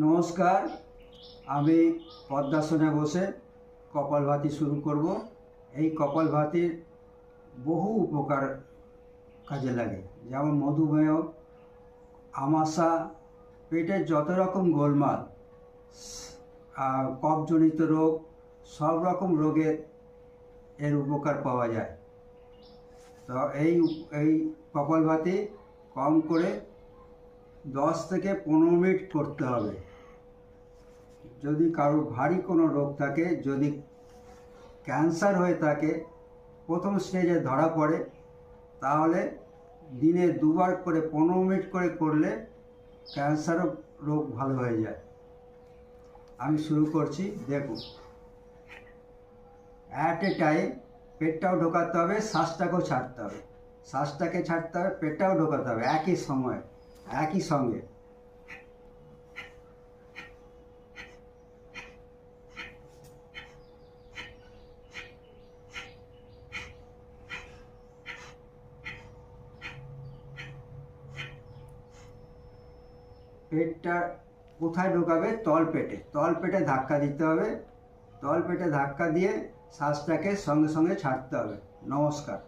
নমস্কার, আমি পদ্মাসনে বসে কপালভাতি শুরু করব। এই কপালভাতির বহু উপকার কাজে লাগে, যেমন মধুমেহ, আমাশা, পেটের যত রকম গোলমাল কফজনিত রোগ, সব রকম রোগের এর উপকার পাওয়া যায়। তো এই এই কপালভাতি কম করে দশ থেকে পনেরো মিনিট করতে হবে। যদি কারও ভারী কোনো রোগ থাকে, যদি ক্যান্সার হয়ে থাকে, প্রথম স্টেজে ধরা পড়ে, তাহলে দিনে দুবার করে পনেরো মিনিট করে করলে ক্যান্সারও রোগ ভালো হয়ে যায়। আমি শুরু করছি, দেখুন। অ্যাট এ টাইম পেটটাও ঢোকাতে হবে, শ্বাসটাকেও ছাড়তে হবে। শ্বাসটাকে ছাড়তে হবে, পেটটাও ঢোকাতে হবে, একই সময়ে। একই সঙ্গে পেটটা কোথায় ঢোকাবে তল পেটে তল পেটে ধাক্কা দিতে হবে তল পেটে ধাক্কা দিয়ে শ্বাসটাকে সঙ্গে সঙ্গে ছাড়তে হবে নমস্কার